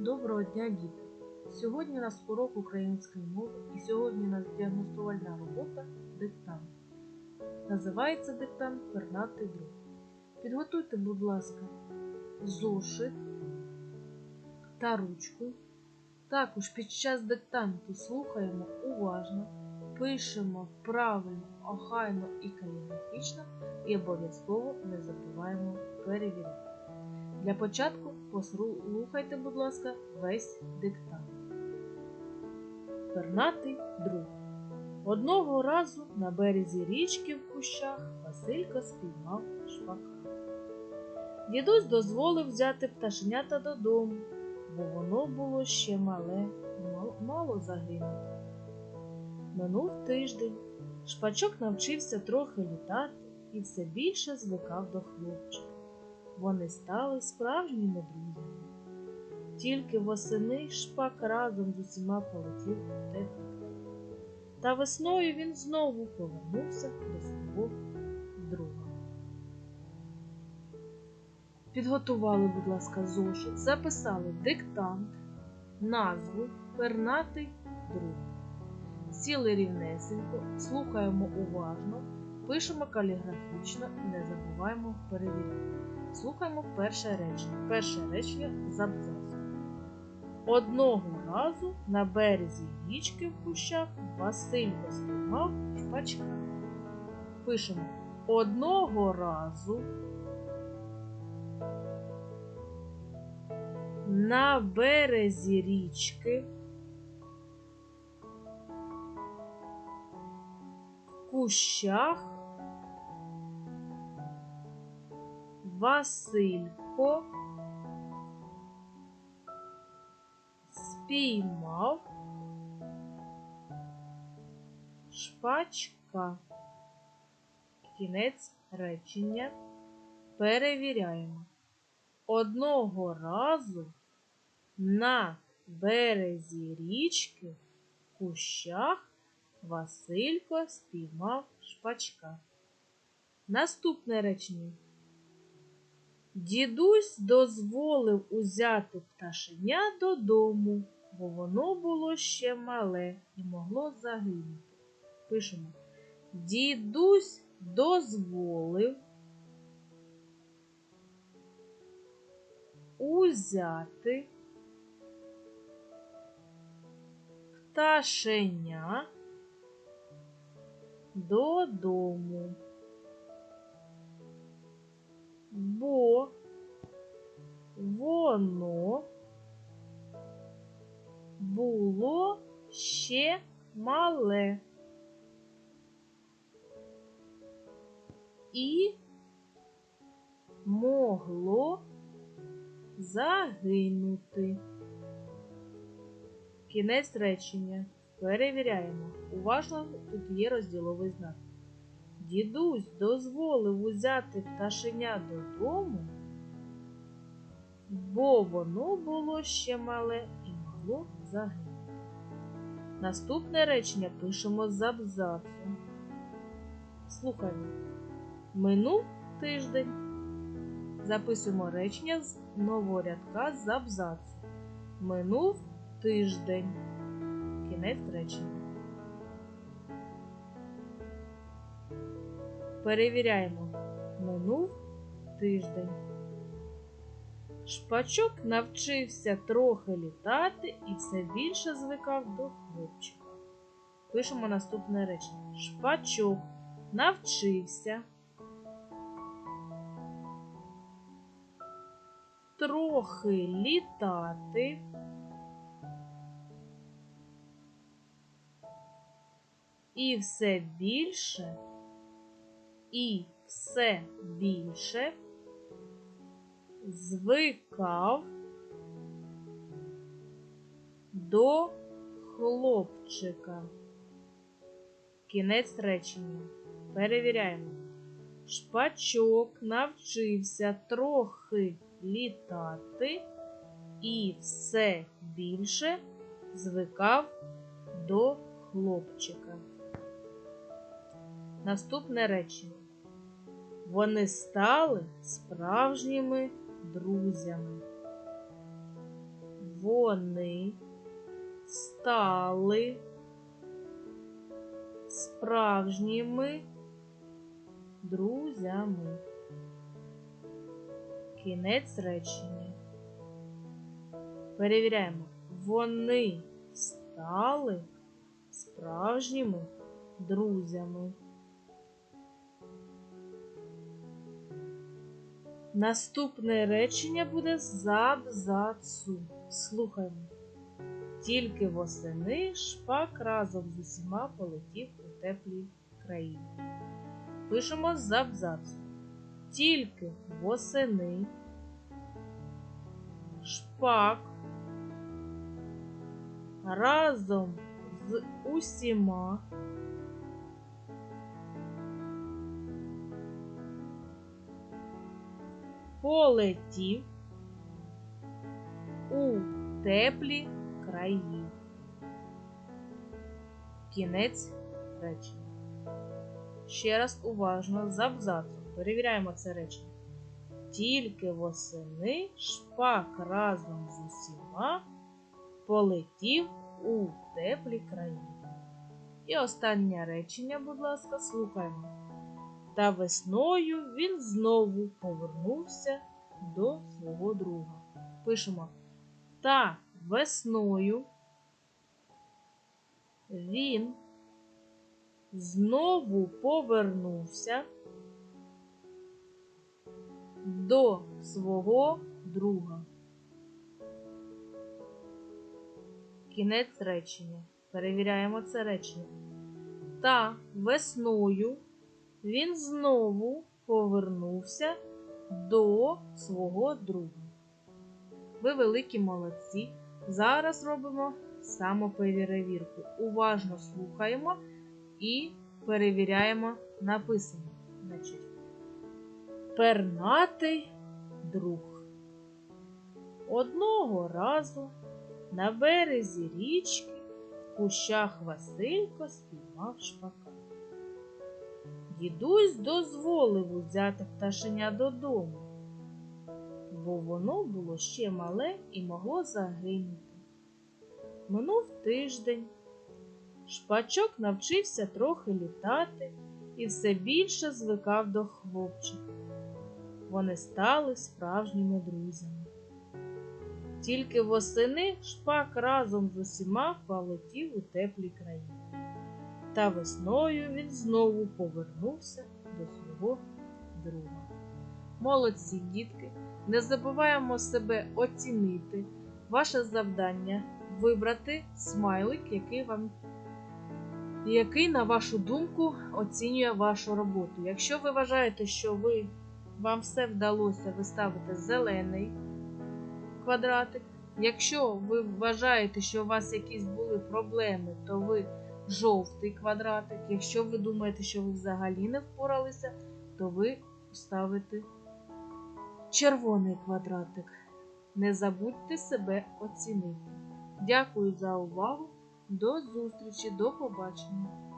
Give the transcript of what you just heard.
Доброго дня, діти! Сьогодні у нас урок української мови і сьогодні у нас діагностувальна робота диктант. Називається диктант Пернатий друг. Підготуйте, будь ласка, зошит та ручку. Також під час диктанту слухаємо уважно, пишемо правильно, охайно і каліграфічно і обов'язково не забуваємо перевіряти. Для початку послухайте, будь ласка, весь диктант. Пернатий друг. Одного разу на березі річки в кущах Василько спіймав шпака. Дідусь дозволив взяти пташенята додому, бо воно було ще мале мало, загинути. Минув тиждень. Шпачок навчився трохи літати і все більше звикав до хлопчика вони стали справжніми друзями. Тільки восени шпак разом з усіма полетів у теплий. Та весною він знову повернувся до свого друга. Підготували, будь ласка, зошит, записали диктант, назву Пернатий друг. Сіли рівнесенько, слухаємо уважно, пишемо каліграфічно і не забуваємо перевіряти. Слухаємо перше речення. Перше речення з абзацу. Одного разу на березі річки в кущах Василько спіймав шпачка. Пишемо одного разу на березі річки в кущах Василько спіймав шпачка. Кінець речення перевіряємо. Одного разу на березі річки в кущах Василько спіймав шпачка. Наступне речення. Дідусь дозволив узяти пташеня додому, бо воно було ще мале і могло загинути. Пишемо. Дідусь дозволив узяти пташеня додому. Бо воно було ще мале і могло загинути. Кінець речення. Перевіряємо. Уважно тут є розділовий знак. Дідусь дозволив узяти пташеня додому, бо воно було ще мале і могло загинути. Наступне речення пишемо з абзацу. Слухаємо. Минув тиждень. Записуємо речення з нового рядка з абзацу. Минув тиждень. Кінець речення. Перевіряємо. Минув тиждень. Шпачок навчився трохи літати і все більше звикав до хлопчика. Пишемо наступне речення. Шпачок навчився. Трохи літати. І все більше і все більше звикав до хлопчика. Кінець речення. Перевіряємо. Шпачок навчився трохи літати і все більше звикав до хлопчика. Наступне речення. Вони стали справжніми друзями. вони стали справжніми друзями. Кінець речення. Перевіряємо. Вони стали справжніми друзями. Наступне речення буде з абзацу. Слухаємо. Тільки восени шпак разом з усіма полетів у теплі країни. Пишемо з абзацу. Тільки восени шпак разом з усіма полетів у теплі краї. Кінець речення. Ще раз уважно з абзацу. Перевіряємо це речення. Тільки восени шпак разом з усіма полетів у теплі краї. І останнє речення, будь ласка, слухаємо. Та весною він знову повернувся до свого друга. Пишемо. Та весною він знову повернувся до свого друга. Кінець речення. Перевіряємо це речення. Та весною він знову повернувся до свого друга. Ви великі молодці. Зараз робимо самоперевірку. Уважно слухаємо і перевіряємо написане. Значить, пернатий друг. Одного разу на березі річки в кущах Василько спіймав шпака. Дідусь дозволив узяти пташеня додому, бо воно було ще мале і могло загинути. Минув тиждень. Шпачок навчився трохи літати і все більше звикав до хлопчика. Вони стали справжніми друзями. Тільки восени шпак разом з усіма полетів у теплі краї. Та весною він знову повернувся до свого друга. Молодці, дітки, не забуваємо себе оцінити. Ваше завдання вибрати смайлик, який вам який, на вашу думку, оцінює вашу роботу. Якщо ви вважаєте, що ви, вам все вдалося, ви ставите зелений квадратик. Якщо ви вважаєте, що у вас якісь були проблеми, то ви жовтий квадратик. Якщо ви думаєте, що ви взагалі не впоралися, то ви ставите червоний квадратик. Не забудьте себе оцінити. Дякую за увагу. До зустрічі, до побачення!